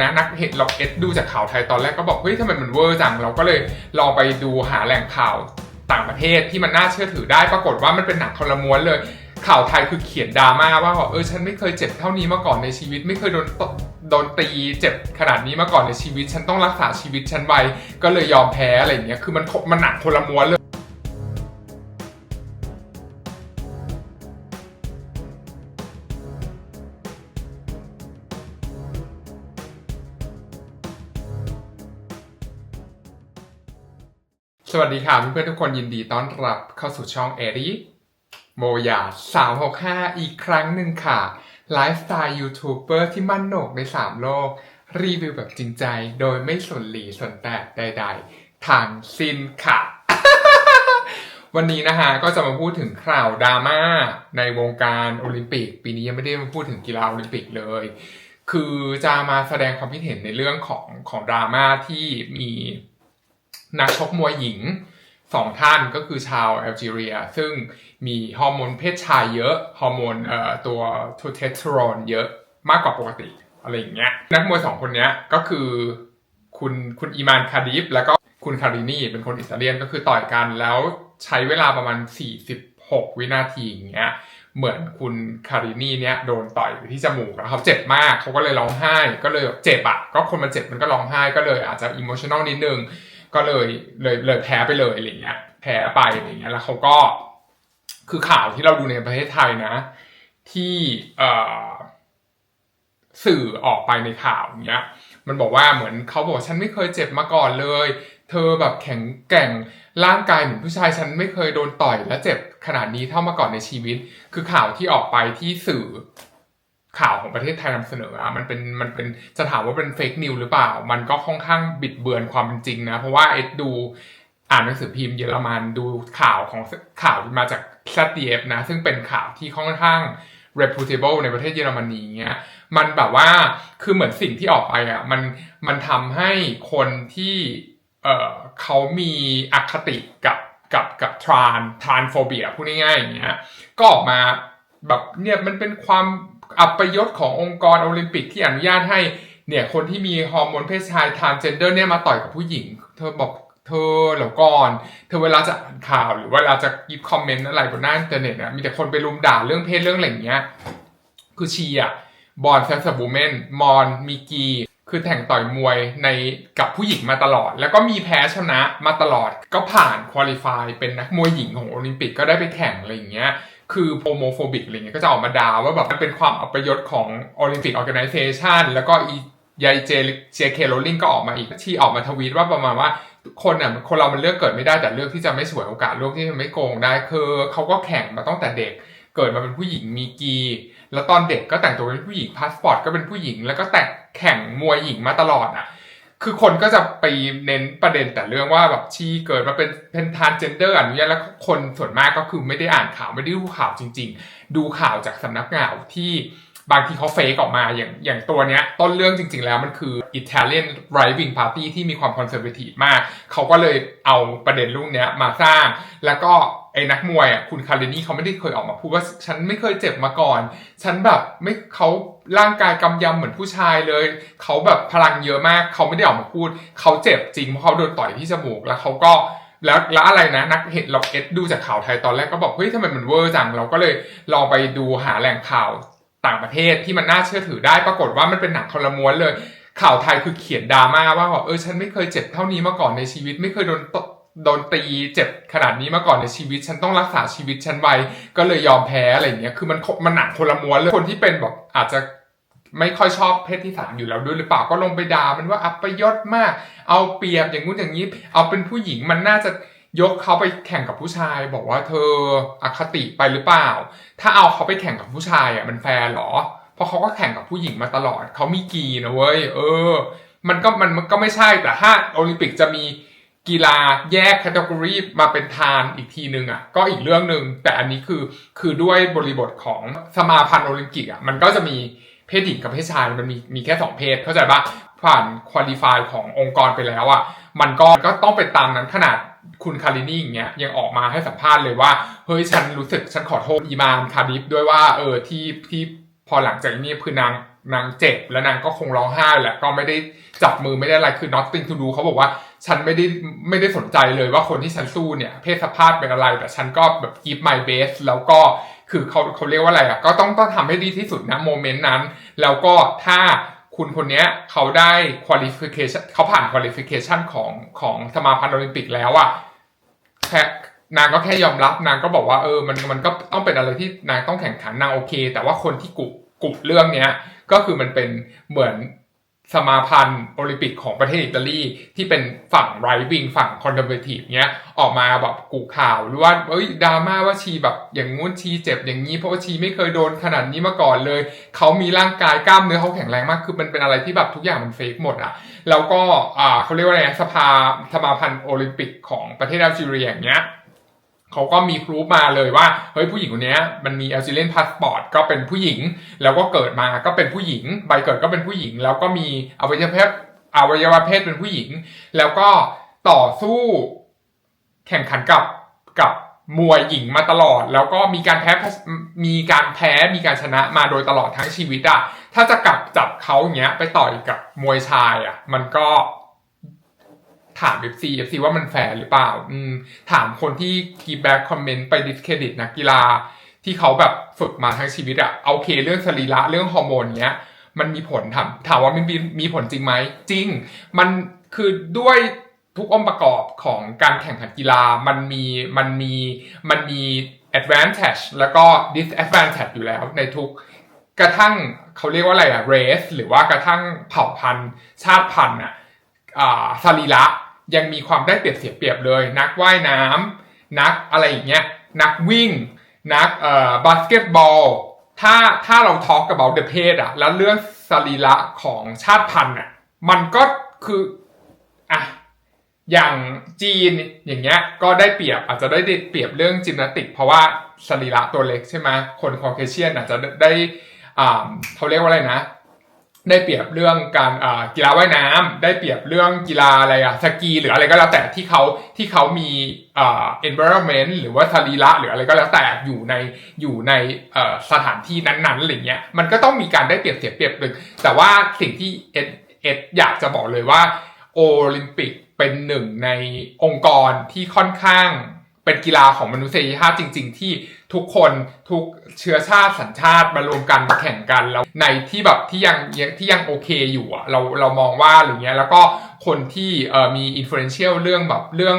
นะนักเห็นเราเอ็ดดูจากข่าวไทยตอนแรกก็บอกเฮ้ยทำไมมันเวอร์จังเราก็เลยลองไปดูหาแหล่งข่าวต่างประเทศที่มันน่าเชื่อถือได้ปรากฏว่ามันเป็นหนังคนละม้วนเลย ข่าวไทยคือเขียนดราม่าว่าเออฉันไม่เคยเจ็บเท่านี้มาก่อนในชีวิต ไม่เคยโดนโดนตีเจ็บขนาดนี้มาก่อนในชีวิต ฉันต้องรักษาชีวิตฉันไว้ก็เลยยอมแพ้อะไรอย่างเงี้ยคือมันมันหนักคนละม้วนเลย สวัสดีค่ะเพื่อนๆทุกคนยินดีต้อนรับเข้าสู่ช่องเอริโมยา365 อีกครั้งหนึ่งค่ะไลฟ์สไตล์ยูทูบเบอร์ที่มั่นโหนกใน 3 โลก รีวิวแบบจริงใจ โดยไม่สนหลีสนแตกใดๆทางสิ้นค่ะ วันนี้นะฮะก็จะมาพูดถึงข่าวดราม่าในวงการโอลิมปิก ปีนี้ยังไม่ได้มาพูดถึงกีฬาโอลิมปิกเลย คือจะมาแสดงความคิดเห็นในเรื่องของของดราม่าที่มี นักชกมวยหญิงสองท่านก็คือชาวแอลจีเรีย ซึ่งมีฮอร์โมนเพศชายเยอะฮอร์โมนเอ่อตัวโทเทสเตอโรนเยอะมากกว่าปกติอะไรอย่างเงี้ยนักมวยสองคนเนี้ยก็คือคุณคุณอีมานคาดิฟแล้วก็คุณคารินีเป็นคนอิตาเลียนก็คือต่อยกันแล้วใช้เวลาประมาณ 46 วินาทีอย่างเงี้ยเหมือนคุณคารินีเนี้ยโดนต่อยที่จมูกแล้วเขาเจ็บมากเขาก็เลยร้องไห้ ก็เลยเจ็บอะก็คนมันเจ็บมันก็ร้องไห้ก็เลยอาจจะอิโมชันอลนิดนึง ก็เลยเลยเลยแพ้ไปเลยอะไรเงี้ยแพ้ไปอะไรเงี้ยแล้วเขาก็คือข่าวที่เราดูในประเทศไทยนะ ที่เอ่อสื่อออกไปในข่าวเนี้ย มันบอกว่าเหมือนเขาบอกฉันไม่เคยเจ็บมาก่อนเลย เธอแบบแข็งแกร่งร่างกายเหมือนผู้ชายฉันไม่เคยโดนต่อยและเจ็บขนาดนี้เท่ามาก่อนในชีวิต คือข่าวที่ออกไปที่สื่อ ข่าวของประเทศไทยนำเสนออะมันเป็นมันเป็นจะถามว่าเป็นเฟกนิวหรือเปล่า มันก็ค่อนข้างบิดเบือนความเป็นจริงนะ เพราะว่าเอ็ดดูอ่านหนังสือพิมพ์เยอรมันดูข่าวของข่าวที่มาจาก ZDF นะ ซึ่งเป็นข่าวที่ค่อนข้าง reputable ในประเทศเยอรมนีเงี้ยมันแบบว่าคือเหมือนสิ่งที่ออกไปอะมันมันทำให้คนที่เออเขามีอคติกับกับกับทรานทรานโฟเบียพูดง่ายๆอย่างเงี้ยก็ออกมาแบบเนี่ยมันเป็นความ อัปยศขององค์กรโอลิมปิกที่อนุญาตให้เนี่ยคนที่มีฮอร์โมนเพศชายทานเจนเดอร์เนี่ยมาต่อยกับผู้หญิง เธอบอกเธอเหล่าก่อน เธอเวลาจะอ่านข่าวหรือเวลาจะยิบคอมเมนต์อะไรบนหน้าอินเทอร์เน็ตนะมีแต่คนไปรุมด่าเรื่องเพศเรื่องอะไรอย่างเงี้ยคือชีอะบอลแฟสบูเมนมอนมีกีคือแข่งต่อยมวยในกับผู้หญิงมาตลอด แล้วก็มีแพ้ชนะมาตลอด ก็ผ่านคุริฟายเป็นนักมวยหญิงของโอลิมปิกก็ได้ไปแข่งอะไรอย่างเงี้ย คือโฮโมโฟบิกอะไรเงี้ยก็จะออกมาด่าว่าแบบมันเป็นความอัปยศของโอลิมปิกออ g a แก z a t ชันแล้วก็อียายเจเจเคโรลิงก็ออกมาอีกที่ออกมาทวีตว่าประมาณว่าคนอะคนเรามันเลือกเกิดไม่ได้แต่เลือกที่จะไม่สวยโอกาสเลือกที่จะไม่โกงได้คือเขาก็แข่งมาตั้งแต่เด็กเกิดมาเป็นผู้หญิงมีกี แล้วตอนเด็กก็แต่งตัวเป็นผู้หญิงพาสปอร์ตก็เป็นผู้หญิง แล้วก็แต่งแข่งมวยหญิงมาตลอดอะ คือคนก็จะไปเน้นประเด็นแต่เรื่องว่าแบบชีเกิดมาเป็นเป็นทานเจนเดอร์อนุญาตแล้วคนส่วนมากก็คือไม่ได้อ่านข่าวไม่ได้ดูข่าวจริง ๆ ดูข่าวจากสำนักข่าวที่ บางทีเขาเฟกออกมาอย่างอย่างตัวเนี้ย ต้นเรื่องจริง ๆ แล้วมันคือ Italian Right Wing Party ที่มีความคอนเซอร์เวทีฟมาก เขาก็เลยเอาประเด็นลูกเนี้ยมาสร้าง แล้วก็ไอ้นักมวยอะคุณคารินี่เขาไม่ได้เคยออกมาพูดว่าฉันไม่เคยเจ็บมาก่อน ฉันแบบไม่เขาร่างกายกำยำเหมือนผู้ชายเลย เขาแบบพลังเยอะมาก เขาไม่ได้ออกมาพูด เขาเจ็บจริงเพราะเขาโดนต่อยที่จมูกแล้วเขาก็แล้วแล้วอะไรนะนักเห็นเราเอ็ดดูจากข่าวไทยตอนแรกก็บอกเฮ้ยทำไมมันเวอร์จัง เราก็เลยลองไปดูหาแหล่งข่าว ต่างประเทศที่มันน่าเชื่อถือได้ปรากฏว่ามันเป็นหนังคนละม้วนเลย ข่าวไทยคือเขียนดราม่าว่าเออฉันไม่เคยเจ็บเท่านี้มาก่อนในชีวิต ไม่เคยโดนตโดนตีเจ็บขนาดนี้มาก่อนในชีวิต ฉันต้องรักษาชีวิตฉันไว้ก็เลยยอมแพ้อะไรเงี้ยคือมันมันหนักคนละม้วนเลยคนที่เป็นแบบอาจจะไม่ค่อยชอบเพศที่สามอยู่แล้วด้วยหรือเปล่าก็ลงไปด่ามันว่าอัปยศมาก เอาเปรียบอย่างงู้นอย่างนี้ เอาเป็นผู้หญิงมันน่าจะ ยกเขาไปแข่งกับผู้ชาย บอกว่าเธออคติไปหรือเปล่า ถ้าเอาเขาไปแข่งกับผู้ชายอะมันแฟร์หรอ เพราะเขาก็แข่งกับผู้หญิงมาตลอด เขามีกีนะเว้ยเออ มันก็มันก็ไม่ใช่แต่ถ้าโอลิมปิกจะมีกีฬาแยกแคตตากรีมาเป็นทานอีกทีนึงอะก็อีกเรื่องหนึ่งแต่อันนี้คือคือด้วยบริบทของสมาพันธ์โอลิมปิกอะมันก็จะมีเพศหญิงกับเพศชายมันมีมีแค่สองเพศเข้าใจปะผ่านคุริฟายขององค์กรไปแล้วอะมันก็ก็ต้องไปตามนั้นขนาด คุณคารินี่อย่างเงี้ยยังออกมาให้สัมภาษณ์เลยว่า เฮ้ยฉันรู้สึกฉันขอโทษอีมานคาดิฟด้วยว่าเออที่ที่พอหลังจากนี้คือนางนางเจ็บแล้วนางก็คงร้องไห้แหละก็ไม่ได้จับมือไม่ได้อะไรคือ nothing to do เขาบอกว่าฉันไม่ได้ไม่ได้สนใจเลยว่าคนที่ฉันสู้เนี่ยเพศสภาพเป็นอะไร แต่ฉันก็แบบ give my best แล้วก็คือเขาเขาเรียกว่าอะไรอะก็ต้องต้องทำให้ดีที่สุดนะโมเมนต์นั้น แล้วก็ถ้า คุณคนเนี้ยเขาได้คุณลิฟิเคชันเขาผ่านคุณลิฟิเคชันของของสมาพันธ์โอลิมปิกแล้วอะแค่นางก็แค่ยอมรับนางก็บอกว่าเออมันมันก็ต้องเป็นอะไรที่นางต้องแข่งขันนางโอเค แต่ว่าคนที่กุกุเรื่องเนี้ย ก็คือมันเป็นเหมือน สมาพันธ์โอลิมปิกของประเทศอิตาลีที่เป็นฝั่งไรวิงฝั่งคอนเทอร์เวทีฟเนี้ยออกมาแบบกูข่าวหรือว่าเอ้ยดราม่าว่าชีแบบอย่างงู้นชีเจ็บอย่างนี้เพราะว่าชีไม่เคยโดนขนาดนี้มาก่อนเลย เขามีร่างกายกล้ามเนื้อเขาแข็งแรงมากคือมันเป็นอะไรที่แบบทุกอย่างมันเฟกหมดอะแล้วก็อ่าเขาเรียกว่าอะไรนะสภาสมาพันธ์โอลิมปิกของประเทศแอลจีเรียอย่างเงี้ย เขาก็มีพรูฟมาเลยว่าเฮ้ยผู้หญิงคนนี้มันมี a l g e r i a n passport ก็เป็นผู้หญิง แล้วก็เกิดมาก็เป็นผู้หญิง ใบเกิดก็เป็นผู้หญิง แล้วก็มีอวัยวะเพศอวัยวะเพศเป็นผู้หญิง แล้วก็ต่อสู้แข่งขันกับกับมวยหญิงมาตลอด แล้วก็มีการแพ้มีการแพ้มีการชนะมาโดยตลอดทั้งชีวิตอะถ้าจะกลับจับเขาอย่างเงี้ยไปต่อยกับมวยชายอะมันก็ ถาม FC FC ว่ามันแฟร์หรือเปล่า อืม ถามคนที่กีแบ็กคอมเมนต์ไปดิสเครดิตนักกีฬา ที่เขาแบบฝึกมาทั้งชีวิตอะเอาเคเรื่องสรีระเรื่องฮอร์โมนเนี้ย มันมีผลถามถามว่ามันมีมีผลจริงไหมจริง มันคือด้วยทุกองค์ประกอบของการแข่งขันกีฬามันมีมันมีมันมี advantage แล้วก็ disadvantage อยู่แล้วในทุกกระทั่งเขาเรียกว่าอะไรอะ race หรือว่ากระทั่งเผ่าพันธุ์ชาติพันธุ์อะอ่าสรีระ ยังมีความได้เปรียบเสียเปรียบเลย นักว่ายน้ำนักอะไรอย่างเงี้ยนักวิ่ง นักเอ่อบาสเกตบอลถ้าถ้าเราทอล์กกับเบลเดเพศอะแล้วเรื่องสรีระของชาติพันธุ์อะมันก็คืออะอย่างจีนอย่างเงี้ยก็ได้เปรียบอาจจะได้เปรียบเรื่องจิมนาติก เพราะว่าสรีระตัวเล็กใช่ไหมคนคอเคเชียนอาจจะได้อ่าเขาเรียกว่าอะไรนะ ได้เปรียบเรื่องการกีฬาว่ายน้ำได้เปรียบเรื่องกีฬาอะไรอะสกีหรืออะไรก็แล้วแต่ที่เขาที่เขามีอ่า environment หรือว่าสรีระหรืออะไรก็แล้วแต่อยู่ในอยู่ในสถานที่นั้นๆอะไรเงี้ยมันก็ต้องมีการได้เปรียบเสียเปรียบหนึ่งแต่ว่าสิ่งที่เอ็ดเอ็ดอยากจะบอกเลยว่าโอลิมปิกเป็นหนึ่งในองค์กรที่ค่อนข้าง เป็นกีฬาของมนุษยชาติจริง ๆ ที่ทุกคนทุกเชื้อชาติสัญชาติมารวมกันมาแข่งกันแล้วในที่แบบที่ยังที่ยังโอเคอยู่อะเราเรามองว่าอะไรเงี้ยแล้วก็คนที่เอ่อมีอินฟลูเอนเชียลเรื่องแบบเรื่อง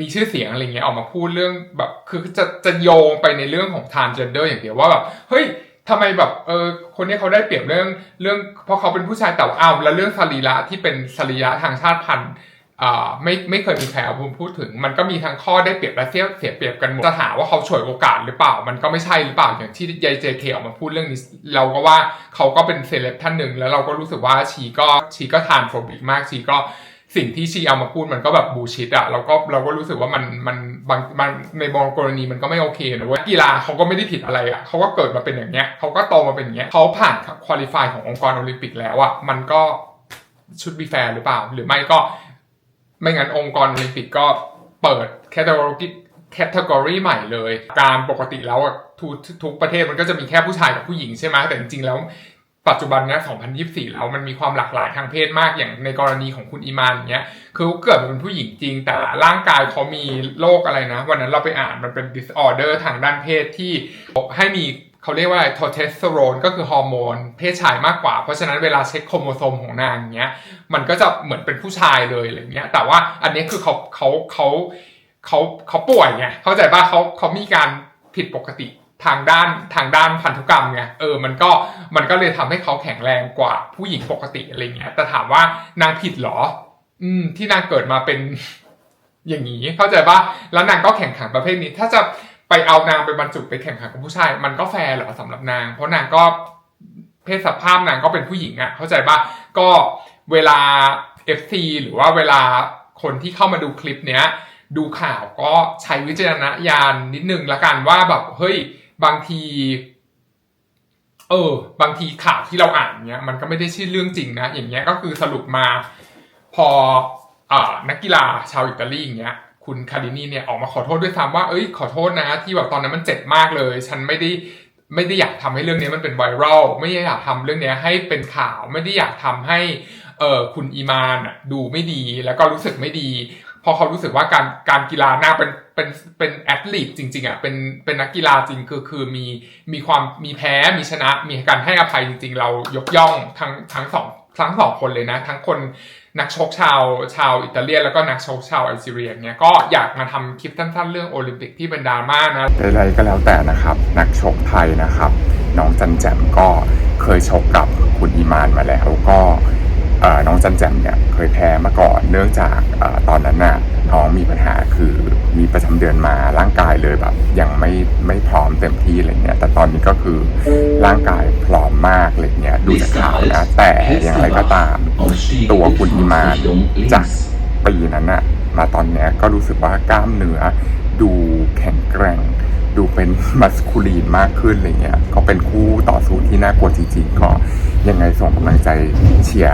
มีชื่อเสียงอะไรเงี้ยออกมาพูดเรื่องแบบคือจะจะโยงไปในเรื่องของ transgender อย่างเดียวว่าแบบเฮ้ยทำไมแบบเออคนนี้เขาได้เปรียบเรื่องเรื่องเพราะเขาเป็นผู้ชายแต่ว่าอ้าวแล้วเรื่องสรีระที่เป็นสรีระทางชาติพันธุ์ ไม่ไม่เคยมีใครเอาพูดถึง มันก็มีทั้งข้อได้เปรียบและเสียเสียเปรียบกันหมดจะหาว่าเขาฉวยโอกาสหรือเปล่า มันก็ไม่ใช่หรือเปล่าอย่างที่ยายเจเคออกมาพูดเรื่องนี้ เราก็ว่าเขาก็เป็นเซเลบท่านหนึ่งแล้วเราก็รู้สึกว่าชีก็ชีก็ทานโฟบิกมากชีก็สิ่งที่ชีเอามาพูดมันก็แบบบูชิดอะเราก็เราก็รู้สึกว่ามันมันบางมันในบางกรณีมันก็ไม่โอเคนะเว้ยกีฬาเขาก็ไม่ได้ผิดอะไรอะเขาก็เกิดมาเป็นอย่างเงี้ยเขาก็โตมาเป็นอย่างเงี้ยเขาผ่านคุริฟายขององค์กรโอลิมปิกแล้วอะมันก็ชุดบีแฟร์หรือเปล่า หรือไม่ก็ ไม่งั้นองค์กรโอลิมปิกก็เปิดแคตตาล็อกแคตตากรีใหม่เลย การปกติแล้วทุกทุกประเทศมันก็จะมีแค่ผู้ชายกับผู้หญิงใช่ไหมแต่จริงๆแล้วปัจจุบันเนี้ย2024 แล้วมันมีความหลากหลายทางเพศมากอย่างในกรณีของคุณอีมานเนี้ย คือเกิดมาเป็นผู้หญิงจริง แต่ร่างกายเขามีโรคอะไรนะ วันนั้นเราไปอ่านมันเป็น disorder ทางด้านเพศที่ให้มี เขาเรียกว่าโทเทสเตอโรนก็คือฮอร์โมน เพศชายมากกว่า เพราะฉะนั้นเวลาเช็คโครโมโซมของนางเงี้ย มันก็จะเหมือนเป็นผู้ชายเลยอะไรเงี้ย แต่ว่าอันนี้คือเขาเขาเขาเขาเขาป่วยไงเข้าใจป่ะเขาเขามีการผิดปกติทางด้านทางด้านพันธุกรรมไงเออมันก็มันก็เลยทำให้เขาแข็งแรงกว่าผู้หญิงปกติอะไรเงี้ยแต่ถามว่านางผิดหรอ อืม ที่นางเกิดมาเป็นอย่างนี้เข้าใจป่ะแล้วนางก็แข่งขันประเภทนี้ ถ้าจะ ไปเอานางไปบรรจุไปแข่งขันกับผู้ชาย มันก็แฟร์เหรอสำหรับนาง เพราะนางก็เพศสภาพนางก็เป็นผู้หญิงอะเข้าใจปะก็เวลา FC หรือว่าเวลาคนที่เข้ามาดูคลิปเนี้ย ดูข่าวก็ใช้วิจารณญาณนิดนึงละกันว่าแบบเฮ้ยบางที เออ บางทีข่าวที่เราอ่านเนี้ย มันก็ไม่ได้ใช่เรื่องจริงนะอย่างเงี้ยก็คือสรุปมา พออนักกีฬาชาวอิตาลีอย่างเงี้ย คุณคารินีเนี่ยออกมาขอโทษด้วยซ้ำว่าเอ้ยขอโทษนะที่แบบตอนนั้นมันเจ็บมากเลย ฉันไม่ได้ไม่ได้อยากทำให้เรื่องนี้มันเป็นไวรัลไม่ได้อยากทำเรื่องนี้ให้เป็นข่าวไม่ได้อยากทำให้เออคุณอีมานอะดูไม่ดีแล้วก็รู้สึกไม่ดีเพราะเขารู้สึกว่าการการกีฬาหน้าเป็นเป็นเป็นแอตลีตจริงๆอะเป็นเป็นนักกีฬาจริงคือคือมีมีความมีแพ้มีชนะมีการให้อภัยจริง ๆ เรายกย่องทั้งทั้งสองทั้งสองคนเลยนะ ทั้งคน นักชกชาวชาวอิตาเลียนแล้วก็นักชกชาวไอซีเรียเนี่ยก็อยากมาทำคลิปสั้นๆเรื่องโอลิมปิกที่เป็นดราม่านะใดๆก็แล้วแต่นะครับ นักชกไทยนะครับ น้องจันแจมก็เคยชกกับคุณอีมานมาแล้วก็เอ่อน้องจันแจมเนี่ยเคยแพ้มาก่อนเนื่องจากอตอนนั้นน่ะ น้องมีปัญหาคือมีประจำเดือนมาร่างกายเลยแบบ ยังไม่ไม่พร้อมเต็มที่อะไรเงี้ย แต่ตอนนี้ก็คือร่างกายพร้อมมากอะไรเงี้ยดูจากข่าวนะแต่อย่างไรก็ตาม ตัวคุณอีมานจากปีนั้นน่ะมาตอนเนี้ยก็รู้สึกว่ากล้ามเนื้อดูแข็งแกร่ง ดูเป็นมัสคูลีนมากขึ้นอะไรเงี้ยก็เป็นคู่ต่อสู้ที่น่ากลัวจริงๆก็ ยังไงส่งกำลังใจเชียร์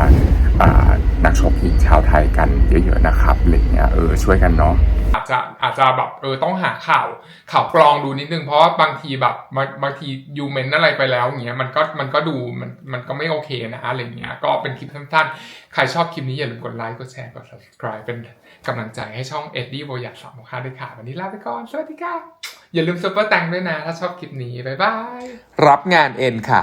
อ่านักชกหญิงชาวไทยกันเยอะๆนะครับอะไรเงี้ยเออช่วยกันเนาะอาจจะอาจจะแบบเออต้องหาข่าวข่าวกรองดูนิดนึงเพราะว่าบางทีแบบบางบางทียูเมนอะไรไปแล้วอย่างเงี้ยมันก็มันก็ดูมันมันก็ไม่โอเคนะอะไรเงี้ยก็เป็นคลิปสั้นๆ ใครชอบคลิปนี้อย่าลืมกดไลค์กดแชร์กด subscribe เป็นกำลังใจให้ช่องเอ็ดดี้โบอยากสามค่าด้วยค่ะ วันนี้ลาไปก่อน สวัสดีค่ะ อย่าลืมซุปเปอร์แตงด้วยนะ ถ้าชอบคลิปนี้ บ๊ายบาย รับงานเอ็นค่ะ